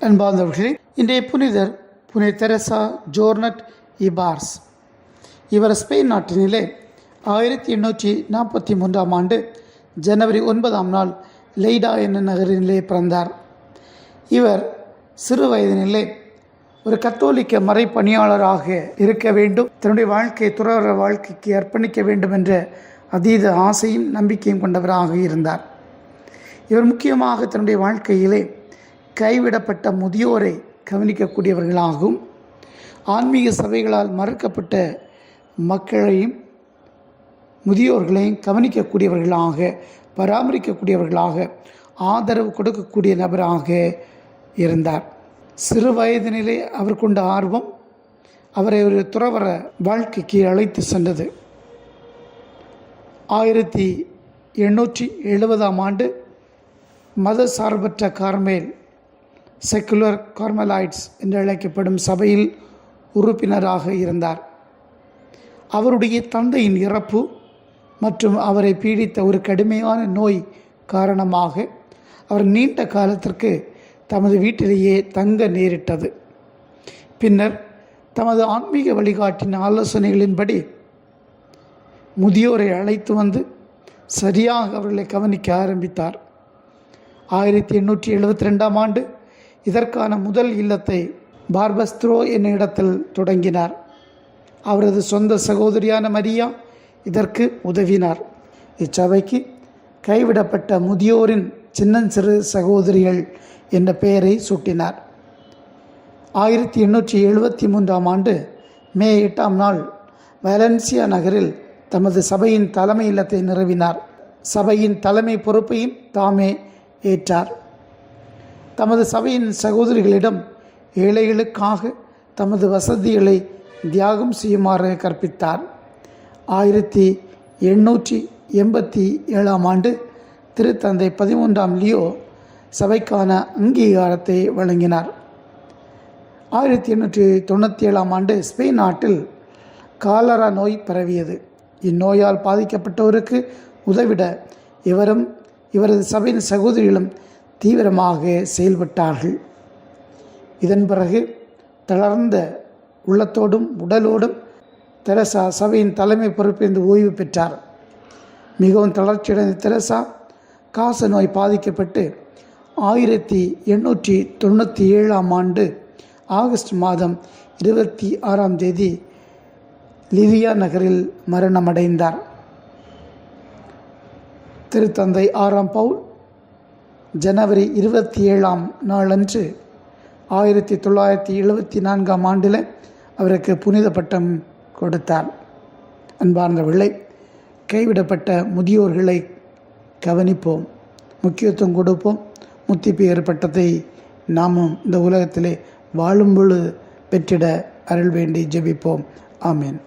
அன்பார்ந்தவர்களே இன்றைய புனிதர் புனித தெரசா ஜோர்னட் இபார்ஸ். இவர் ஸ்பெயின் நாட்டினிலே ஆயிரத்தி எண்ணூற்றி நாற்பத்தி மூன்றாம் ஆண்டு ஜனவரி ஒன்பதாம் நாள் லெய்டா என்னும் நகரினிலே பிறந்தார். இவர் சிறு வயதினிலே ஒரு கத்தோலிக்க மறைப்பணியாளராக இருக்க வேண்டும் தன்னுடைய வாழ்க்கையை துறவர வாழ்க்கைக்கு அர்ப்பணிக்க வேண்டும் என்ற அதீத ஆசையும் நம்பிக்கையும் கொண்டவராக இருந்தார். இவர் முக்கியமாக தன்னுடைய வாழ்க்கையிலே கைவிடப்பட்ட முதியோரை கவனிக்கக்கூடியவர்களாகவும் ஆன்மீக சபைகளால் மறுக்கப்பட்ட மக்களையும் முதியோர்களையும் கவனிக்கக்கூடியவர்களாக பராமரிக்கக்கூடியவர்களாக ஆதரவு கொடுக்கக்கூடிய நபராக இருந்தார். சிறு வயதினிலே அவர் கொண்ட ஆர்வம் அவரை ஒரு துறவர வாழ்க்கைக்கு அழைத்து சென்றது. ஆயிரத்தி எண்ணூற்றி எழுபதாம் ஆண்டு மத சார்பற்ற கார்மேல் செக்குலர் கார்மலைட்ஸ் என்று அழைக்கப்படும் சபையில் உறுப்பினராக இருந்தார். அவருடைய தந்தையின் இறப்பு மற்றும் அவரை பீடித்த ஒரு கடுமையான நோய் காரணமாக அவர் நீண்ட காலத்திற்கு தமது வீட்டிலேயே தங்க நேரிட்டது. பின்னர் தமது ஆன்மீக வழிகாட்டின் ஆலோசனைகளின்படி முதியோரை அழைத்து வந்து சரியாக அவர்களை கவனிக்க ஆரம்பித்தார். ஆயிரத்தி எண்ணூற்றி எழுபத்தி ரெண்டாம் ஆண்டு இதற்கான முதல் இல்லத்தை பார்பஸ்த்ரோ என்னும் இடத்தில் தொடங்கினார். அவரது சொந்த சகோதரியான மரியா இதற்கு உதவினார். இச்சபைக்கு கைவிடப்பட்ட முதியோரின் சின்னஞ்சிறு சகோதரிகள் என்ற பெயரை சூட்டினார். ஆயிரத்தி எண்ணூற்றி எழுபத்தி மூன்றாம் ஆண்டு மே எட்டாம் நாள் வலன்சியா நகரில் தமது சபையின் தலைமை இல்லத்தை நிறுவினார். சபையின் தலைமை பொறுப்பையும் தாமே ஏற்றார். தமது சபையின் சகோதரிகளிடம் ஏழைகளுக்காக தமது வசதிகளை தியாகம் செய்யுமாறு கற்பித்தார். ஆயிரத்தி எண்ணூற்றி எண்பத்தி ஏழாம் ஆண்டு திருத்தந்தை பதிமூன்றாம் லியோ சபைக்கான அங்கீகாரத்தை வழங்கினார். ஆயிரத்தி எண்ணூற்றி தொண்ணூற்றி ஏழாம் ஆண்டு ஸ்பெயின் நாட்டில் காலரா நோய் பரவியது. இந்நோயால் பாதிக்கப்பட்டோருக்கு உதவிட இவரும் இவரது சபையின் சகோதரிகளும் தீவிரமாக செயல்பட்டார்கள். இதன் பிறகு தளர்ந்த உள்ளத்தோடும் உடலோடும் தெரசா சபையின் தலைமை பொறுப்பிலிருந்து ஓய்வு பெற்றார். மிகவும் தளர்ச்சியடைந்த தெரசா காச நோய் பாதிக்கப்பட்டு ஆயிரத்தி எண்ணூற்றி தொண்ணூற்றி ஏழாம் ஆண்டு ஆகஸ்ட் மாதம் இருபத்தி ஆறாம் தேதி லிவியா நகரில் மரணமடைந்தார். திருத்தந்தை ஆறாம் பவுல் ஜனவரி இருபத்தி ஏழாம் நாளன்று ஆயிரத்தி தொள்ளாயிரத்தி எழுபத்தி நான்காம் ஆண்டில் அவருக்கு புனித பட்டம் கொடுத்தார் அன்பார்ந்தவர்களை கைவிடப்பட்ட முதியோர்களை கவனிப்போம். முக்கியத்துவம் கொடுப்போம். முத்திப்பெயர் பட்டத்தை நாமும் இந்த உலகத்திலே வாழும் பொழுது பெற்றிட அருள் வேண்டி ஜெபிப்போம். ஆமேன்.